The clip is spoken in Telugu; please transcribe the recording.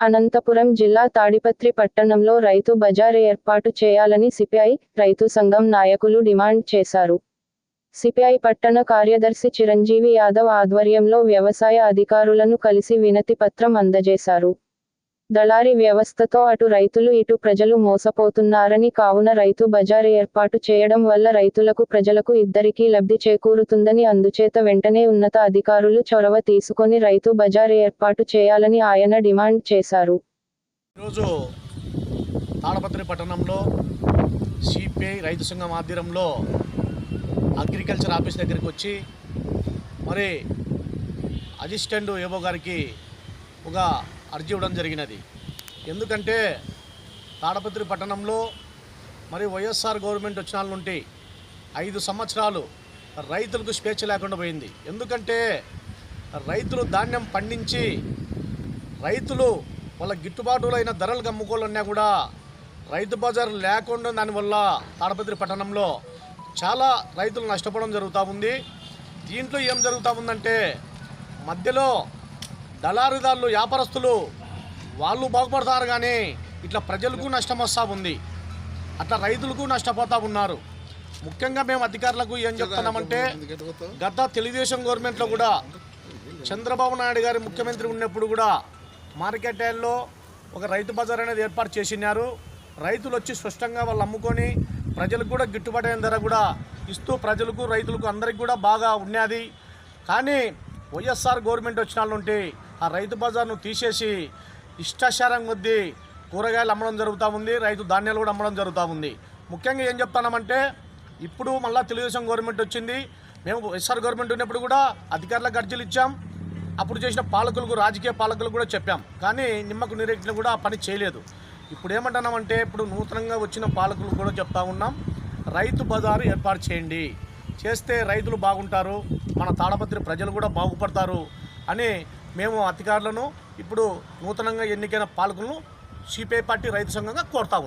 అనంతపురం జిల్లా తాడిపత్రి పట్టణంలో రైతు బజార్ ఏర్పాటు చేయాలని సిపిఐ రైతు సంఘం నాయకులు డిమాండ్ చేశారు. సిపిఐ పట్టణ కార్యదర్శి చిరంజీవి యాదవ్ ఆధ్వర్యంలో వ్యవసాయ అధికారులను కలిసి వినతి పత్రం అందజేశారు. దళారీ వ్యవస్థతో అటు రైతులు ఇటు ప్రజలు మోసపోతున్నారని కావున రైతు బజార్ ఏర్పాటు చేయడం వల్ల రైతులకు ప్రజలకు ఇద్దరికీ లబ్ధి చేకూరుతుందని అందుచేత వెంటనే ఉన్నత అధికారులు చొరవ తీసుకొని రైతు బజార్ ఏర్పాటు చేయాలని ఆయన డిమాండ్ చేశారు. ఈరోజు తాడపత్రి పట్టణంలో సిపిఐ రైతు సంఘం ఆధ్వర్యంలో అగ్రికల్చర్ ఆఫీస్ దగ్గరికి వచ్చి మరి అసిస్టెంట్ ఏబో గారికి ఒక అర్జీ ఇవ్వడం జరిగినది. ఎందుకంటే తాడపత్రి పట్టణంలో మరి వైఎస్ఆర్ గవర్నమెంట్ వచ్చిన నుండి ఐదు సంవత్సరాలు రైతులకు స్వేచ్ఛ లేకుండా పోయింది. ఎందుకంటే రైతులు ధాన్యం పండించి రైతులు వాళ్ళ గిట్టుబాటులైన ధరలకు అమ్ముకోవాలన్నా కూడా రైతు బజార్ లేకుండా దానివల్ల తాడపత్రి పట్టణంలో చాలా రైతులు నష్టపోవడం జరుగుతూ ఉంది. దీంట్లో ఏం జరుగుతూ ఉందంటే మధ్యలో దళారుదారులు వ్యాపారస్తులు వాళ్ళు బాగుపడతారు కానీ ఇట్లా ప్రజలకు నష్టం వస్తూ ఉంది. అట్లా రైతులకు నష్టపోతూ ఉన్నారు. ముఖ్యంగా మేము అధికారులకు ఏం చెప్తున్నామంటే గత తెలుగుదేశం గవర్నమెంట్లో కూడా చంద్రబాబు నాయుడు గారి ముఖ్యమంత్రి ఉన్నప్పుడు కూడా మార్కెట్ ఒక రైతు బజార్ అనేది ఏర్పాటు చేసినారు. రైతులు వచ్చి స్పష్టంగా వాళ్ళు అమ్ముకొని ప్రజలకు కూడా గిట్టుబాటు అయిన ధర కూడా ఇస్తూ ప్రజలకు రైతులకు అందరికి కూడా బాగా ఉన్నది. కానీ వైఎస్ఆర్ గవర్నమెంట్ వచ్చిన వాళ్ళు ఉంటే ఆ రైతు బజార్ను తీసేసి ఇష్టాచారం కొద్దీ కూరగాయలు అమ్మడం జరుగుతూ ఉంది రైతు ధాన్యాలు కూడా అమ్మడం జరుగుతూ ఉంది. ముఖ్యంగా ఏం చెప్తున్నామంటే ఇప్పుడు మళ్ళీ తెలుగుదేశం గవర్నమెంట్ వచ్చింది. మేము ఎస్ఆర్ గవర్నమెంట్ ఉన్నప్పుడు కూడా అధికారులకు అర్జీలు ఇచ్చాం. అప్పుడు చేసిన పాలకులకు రాజకీయ పాలకులకు కూడా చెప్పాం. కానీ నిమ్మకు నీరెట్టిన కూడా ఆ పని చేయలేదు. ఇప్పుడు ఏమంటున్నామంటే ఇప్పుడు నూతనంగా వచ్చిన పాలకులు కూడా చెప్తా ఉన్నాం. రైతు బజారు ఏర్పాటు చేయండి. చేస్తే రైతులు బాగుంటారు. మన తాడపత్రి ప్రజలు కూడా బాగుపడతారు అని మేము అధికారులను ఇప్పుడు నూతనంగా ఎన్నికైన పాలకులను సిపిఐ పార్టీ రైతు సంఘంగా కోరుతా